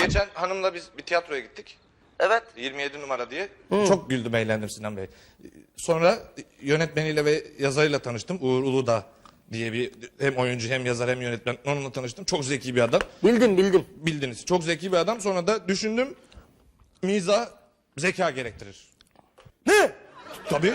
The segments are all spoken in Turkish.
Geçen hanımla biz bir tiyatroya gittik. Evet. 27 numara diye. Çok güldüm eğlendim Sinan Bey. Sonra yönetmeniyle ve yazarıyla tanıştım. Uğur Uludağ diye bir hem oyuncu hem yazar hem yönetmen onunla tanıştım. Çok zeki bir adam. Bildim bildim. Bildiniz. Çok zeki bir adam. Sonra da düşündüm. Mizah zeka gerektirir. Ne? Tabii.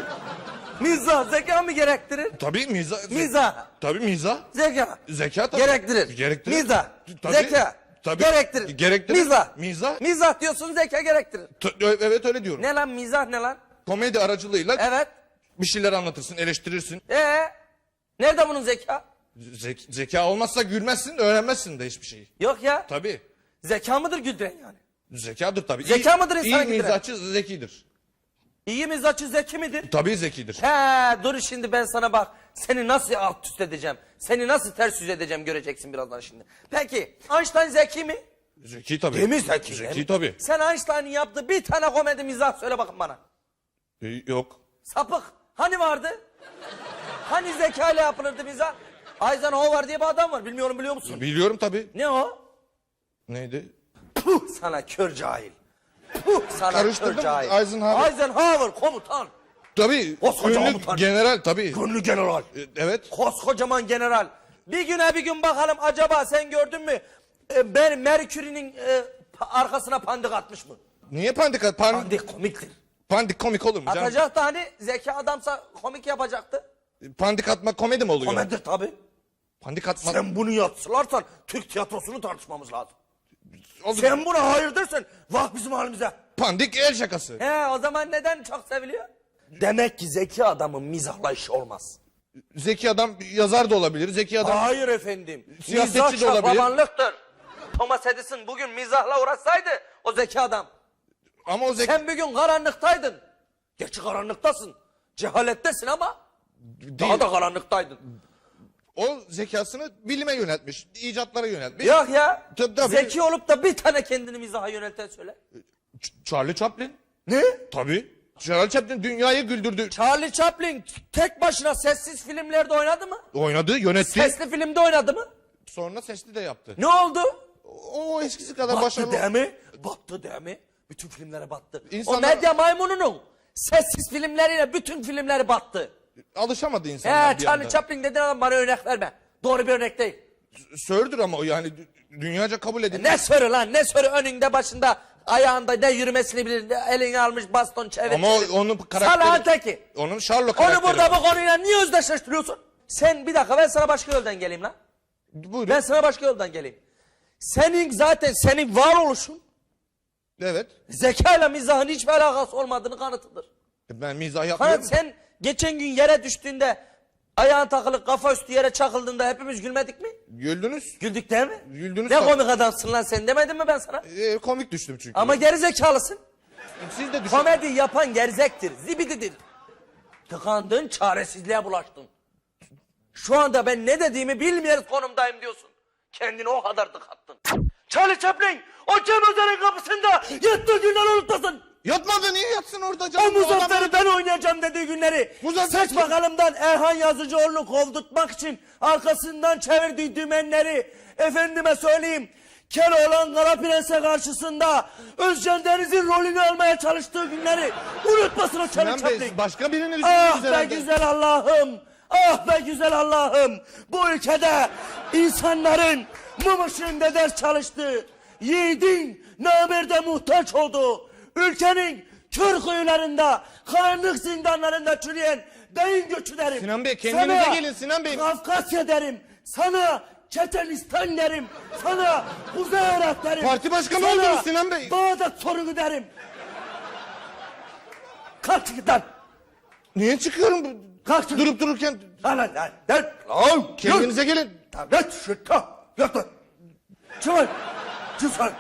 Mizah zeka mı gerektirir? Tabii mizah. Mizah. Tabii mizah. Zeka. Zeka tabii. Gerektirir. Gerektirir. Mizah. Tabii. Zeka. Tabii. Gerektirir. Gerektirir. Mizah. Mizah. Mizah diyorsun zeka gerektirir. Ta- evet öyle diyorum. Ne lan mizah ne lan? Komedi aracılığıyla Evet. bir şeyler anlatırsın, eleştirirsin. Ee, nerede bunun zeka? Zek- zeka olmazsa gülmezsin, öğrenmezsin de hiçbir şeyi. Yok ya. Tabii. Zeka mıdır güldüren yani? Zekadır tabii. Zeka İyi- mıdır insanı İyi güldüren? mizahçı zekidir. İyi mizahçı zeki midir? Tabii zekidir. He dur şimdi ben sana bak. Seni nasıl alt üst edeceğim? Seni nasıl ters yüz edeceğim göreceksin birazdan şimdi. Peki Einstein zeki mi? Zeki tabii. Değil mi zeki? Zeki tabii. Sen Einstein'ın yaptığı bir tane komedi mizah söyle bakın bana. Ee, Yok. Sapık. Hani vardı? Hani zeka ile yapılırdı mizah? Eisenhower diye bir adam var. Bilmiyorum biliyor musun? Biliyorum tabii. Ne o? Neydi? Puh sana kör cahil. Puh sana Karıştırdım. kör cahil. Eisenhower. Eisenhower komutan. Tabii. Koskoca Ünlü komutan. general tabii. Gönlü general. Ee, Evet. Koskocaman general. Bir güne bir gün bakalım acaba sen gördün mü? E, ben Merkür'ün e, pa- arkasına pandik atmış mı? Niye pandik at? Pan- Pandik komiktir. pandik komik olur mu canım? Atacak da hani zeki adamsa komik yapacaktı. Pandik atmak komedi mi oluyor? Komiktir tabi. Pandik atmak... Sen bunu yatsılarsan Türk tiyatrosunu tartışmamız lazım. Olur. Sen buna hayır dersen vah bizim halimize. Pandik el şakası. He o zaman neden çok seviliyor? Demek ki zeki adamın mizahla işi olmaz. Zeki adam yazar da olabilir. Zeki adam... Hayır efendim. Siyasetçi Mizah de olabilir. şaklabanlıktır. Thomas Edison bugün mizahla uğraşsaydı o zeki adam. Ama o zeki... Sen bir gün karanlıktaydın. Gerçi karanlıktasın. Cehalettesin ama daha da karanlıktaydın. O zekasını bilime yöneltmiş. icatlara yöneltmiş. Yok ya. Tabii, tabii. Zeki olup da bir tane kendini mizaha yönelten söyle. Ç- Charlie Chaplin. Ne? Tabii. Charlie Chaplin dünyayı güldürdü. Charlie Chaplin tek başına sessiz filmlerde oynadı mı? Oynadı, yönetti. Sesli filmde oynadı mı? Sonra sesli de yaptı. Ne oldu? O eskisi kadar Battı başarılı. değil mi? Battı değil mi? Bütün filmlere battı. O İnsanlar- medya maymununun sessiz filmleriyle bütün filmleri battı. Alışamadı insanlar He bir Charlie anda. Chaplin dediğin adam bana örnek verme. Doğru bir örnek değil. Sördür ama o yani dü- dünyaca kabul edilmiş. Ne sörü lan ne sörü önünde başında ayağında ne yürümesini bilir ne elini almış baston çevir. Ama o- onun karakteri... Salağın teki. Onun Sherlock Onu karakteri. burada bu konuyla niye özdeşleştiriyorsun? Sen bir dakika ben sana başka yoldan geleyim lan. Buyurun. Ben sana başka yoldan geleyim. Senin zaten senin varoluşun Evet. zekayla mizahın hiçbir alakası olmadığını kanıtıdır. Ben mizah yapmıyorum. Kanıt sen geçen gün yere düştüğünde ayağın takılıp kafa üstü yere çakıldığında hepimiz gülmedik mi? Güldünüz. Güldük değil mi? Güldünüz Ne tabii. komik adamsın lan sen demedim mi ben sana? Ee, komik düştüm çünkü. Ama geri zekalısın. Siz de düşün. Komedi yapan gerizektir, zibididir. Tıkandın, çaresizliğe bulaştın. Şu anda ben ne dediğimi bilmeyen konumdayım diyorsun. Kendini o kadar tıkattın. Charlie Chaplin, o Cem kapısında yattığı günler unutmasın. Yatmadı niye yatsın orada O canım? Muzaffer'i ben oynayacağım dediği günleri. Muzaffer Seç kim? bakalımdan Erhan Yazıcıoğlu'nu kovdurtmak için arkasından çevirdiği dümenleri efendime söyleyeyim. Keloğlan Kara Prens'e karşısında Özcan Deniz'in rolünü almaya çalıştığı günleri unutmasın o Sinan Bey Chaplin. başka birini Ah düşündünüz be herhalde. güzel Allah'ım. Ah be güzel Allah'ım. Bu ülkede insanların mum ışığında ders çalıştığı, yiğidin namerde muhtaç olduğu, ülkenin kör kuyularında, karanlık zindanlarında çürüyen beyin göçü derim. Sinan Bey, kendinize Sana gelin Sinan Bey. Kafkasya derim. Sana Çeçenistan derim. Sana Kuzey Irak derim. Parti başkanı oldunuz Sinan Bey. Bağdat sorunu derim. Kalk lan. Niye çıkıyorum? Kalk Durup dururken Lan lan lan. Lan. Kendinize gelin. Devlet şıkkı. Yok lan. Çıkar. Çıkar.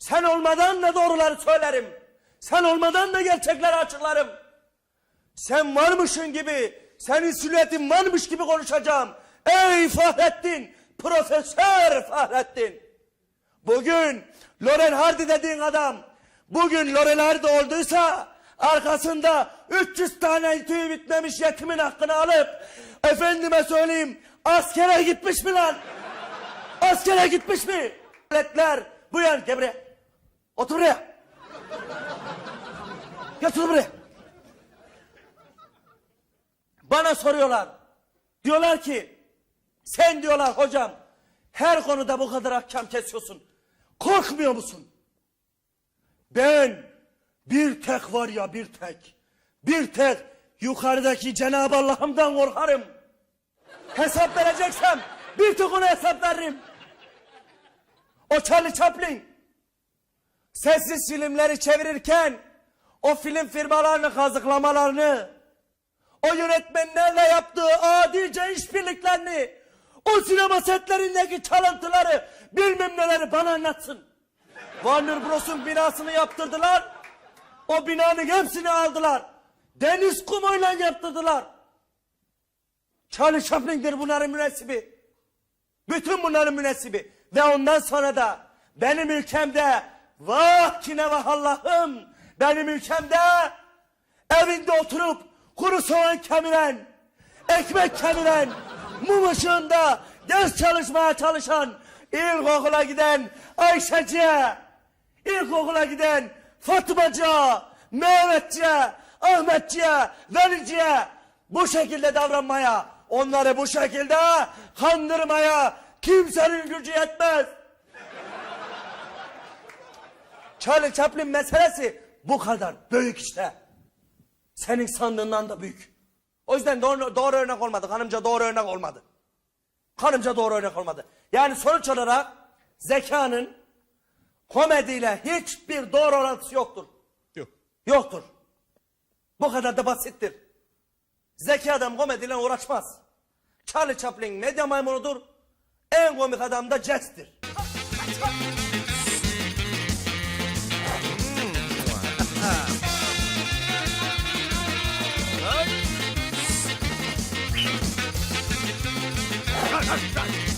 Sen olmadan da doğruları söylerim. Sen olmadan da gerçekleri açıklarım. Sen varmışın gibi, senin silüetin varmış gibi konuşacağım. Ey Fahrettin, Profesör Fahrettin. Bugün Laurel Hardy dediğin adam, bugün Laurel Hardy olduysa arkasında 300 tane tüy bitmemiş yetimin hakkını alıp efendime söyleyeyim askere gitmiş mi lan? Askere gitmiş mi? Milletler bu yan buraya. Otur buraya. Otur buraya. Bana soruyorlar. Diyorlar ki sen diyorlar hocam her konuda bu kadar ahkam kesiyorsun. Korkmuyor musun? Ben bir tek var ya bir tek. Bir tek yukarıdaki Cenab-ı Allah'ımdan korkarım. Hesap vereceksem bir tek ona hesap veririm. O Charlie Chaplin sessiz filmleri çevirirken o film firmalarını kazıklamalarını o yönetmenlerle yaptığı adice işbirliklerini o sinema setlerindeki çalıntıları bilmem neleri bana anlatsın. Warner Bros'un binasını yaptırdılar. O binanın hepsini aldılar. Deniz kumuyla yaptırdılar. Charlie Chaplin'dir bunların münesibi. Bütün bunların münesibi. Ve ondan sonra da benim ülkemde vah kine vah Allah'ım benim ülkemde evinde oturup kuru soğan kemiren, ekmek kemiren, mum ışığında ders çalışmaya çalışan, ilkokula giden Ayşeci'ye, ilkokula giden Fatımacı'ya, Mehmetçi'ye, Ahmetçi'ye, Velici'ye bu şekilde davranmaya, onları bu şekilde kandırmaya kimsenin gücü yetmez. Charlie Chaplin meselesi bu kadar büyük işte. Senin sandığından da büyük. O yüzden doğru, doğru örnek olmadı. Hanımca doğru örnek olmadı. Hanımca doğru örnek olmadı. Yani sonuç olarak zekanın komediyle hiçbir doğru orantısı yoktur. Yok. Yoktur. Bu kadar da basittir. Zeki adam komediyle uğraşmaz. Charlie Chaplin medya maymunudur. En komik adam da Jacks'tir. Everybody.